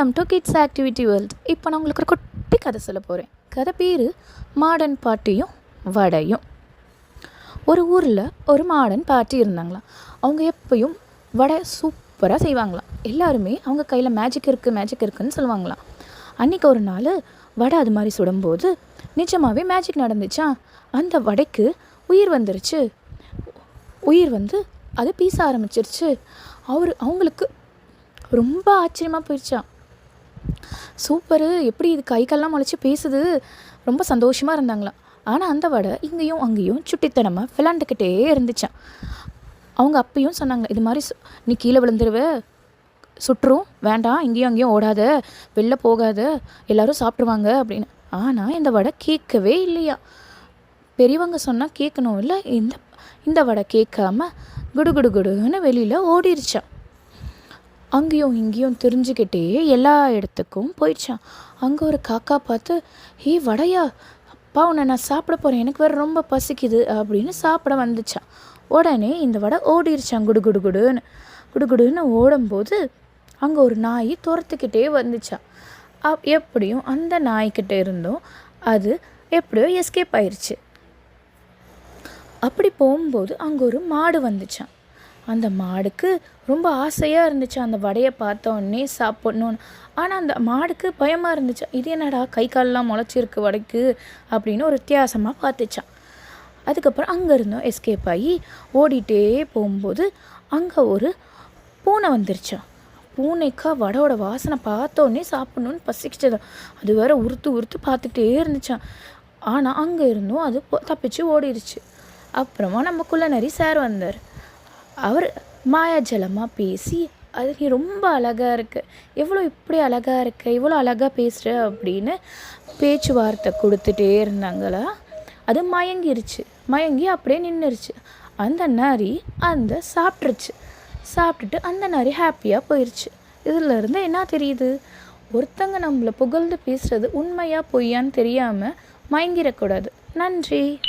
Welcome to kids activity world இப்போ நான் உங்களுக்கு ஒரு குட்டி கதை சொல்ல போகிறேன் கதை பேர் மாடன் பாட்டியும் வடையும். ஒரு ஊரில் ஒரு மாடன் பாட்டி இருந்தாங்களாம். அவங்க எப்பயும் வடை சூப்பராக செய்வாங்களாம். எல்லாருமே அவங்க கையில் மேஜிக் இருக்குது மேஜிக் இருக்குதுன்னு சொல்லுவாங்களாம். அன்றைக்கி ஒரு நாள் வடை அது மாதிரி சுடும்போது நிஜமாகவே மேஜிக் நடந்துச்சா? அந்த வடைக்கு உயிர் வந்துருச்சு. உயிர் வந்து அது பீச ஆரம்பிச்சிருச்சு. அவர் அவங்களுக்கு ரொம்ப ஆச்சரியமாக போயிடுச்சான் சூப்பரு. எப்படி இது கை கால்லாம் முளைச்சி பேசுது? ரொம்ப சந்தோஷமாக இருந்தாங்களாம். ஆனால் அந்த வடை இங்கேயும் அங்கேயும் சுட்டித்தனமாக விளாண்டுக்கிட்டே இருந்துச்சான் அவங்க அப்பயும் சொன்னாங்க இது மாதிரி சு- நீ கீழே விழுந்துருவ. சுற்றும். வேண்டாம். இங்கேயும் அங்கேயும் ஓடாத. வெளில போகாத. எல்லாரும் சாப்பிடுவாங்க அப்படின்னு. ஆனால் இந்த வடை கேட்கவே இல்லையா? பெரியவங்க சொன்னால் கேட்கணும் இல்லை இந்த இந்த வடை கேட்காம குடு குடு குடுன்னு வெளியில் ஓடிருச்சான் அங்கேயும் இங்கேயும் தெரிஞ்சுக்கிட்டே எல்லா இடத்துக்கும் போயிடுச்சான். அங்கே ஒரு காக்கா பார்த்து ஹே வடையா அப்பா உன்னை நான் சாப்பிட போகிறேன் எனக்கு வேறு ரொம்ப பசிக்குது அப்படின்னு சாப்பிட வந்துச்சான். உடனே இந்த வடை ஓடிருச்சான் குடு குடு குடுன்னு. குடு குடுன்னு ஓடும்போது அங்கே ஒரு நாய் துரத்துக்கிட்டே வந்துச்சான். அப் எப்படியும் அந்த நாய்க்கிட்ட இருந்தும் அது எப்படியோ எஸ்கேப் ஆயிடுச்சு அப்படி போகும்போது அங்கே ஒரு மாடு வந்துச்சான். அந்த மாடுக்கு ரொம்ப ஆசையாக இருந்துச்சு. அந்த வடையை பார்த்தோன்னே சாப்பிட்ணுன்னு ஆனால் அந்த மாடுக்கு பயமாக இருந்துச்சு. இது என்னடா கை கால்லாம் முளைச்சிருக்கு வடைக்கு அப்படின்னு ஒரு வித்தியாசமாக பார்த்துச்சான் அதுக்கப்புறம் அங்கே இருந்தோம் எஸ்கேப் ஆகி ஓடிட்டே போகும்போது அங்கே ஒரு பூனை வந்துருச்சான் பூனைக்கா வடையோட வாசனை பார்த்தோன்னே சாப்பிட்ணுன்னு பசிக்கிச்சதான் அது வேற உறுத்து உறுத்து பார்த்துக்கிட்டே இருந்துச்சான் ஆனால் அங்கே இருந்தும் அது தப்பிச்சு ஓடிடுச்சு அப்புறமா நம்ம குள்ளநரி சார் வந்தார். அவர் மாயாஜலமாக பேசி அது நீ ரொம்ப அழகாக இருக்கு. எவ்வளோ இப்படி அழகாக இருக்க இவ்வளோ அழகாக பேசுகிற அப்படின்னு பேச்சுவார்த்தை கொடுத்துட்டே இருந்தாங்களா? அது மயங்கிருச்சு. மயங்கி அப்படியே நின்றுருச்சு அந்த நரி அந்த சாப்பிட்ருச்சு சாப்பிட்டுட்டு அந்த நரி ஹாப்பியாக போயிடுச்சு இதிலருந்து என்ன தெரியுது? ஒருத்தங்க நம்மளை புகழ்ந்து பேசுகிறது உண்மையாக பொய்யான்னு தெரியாமல் மயங்கிடக்கூடாது நன்றி.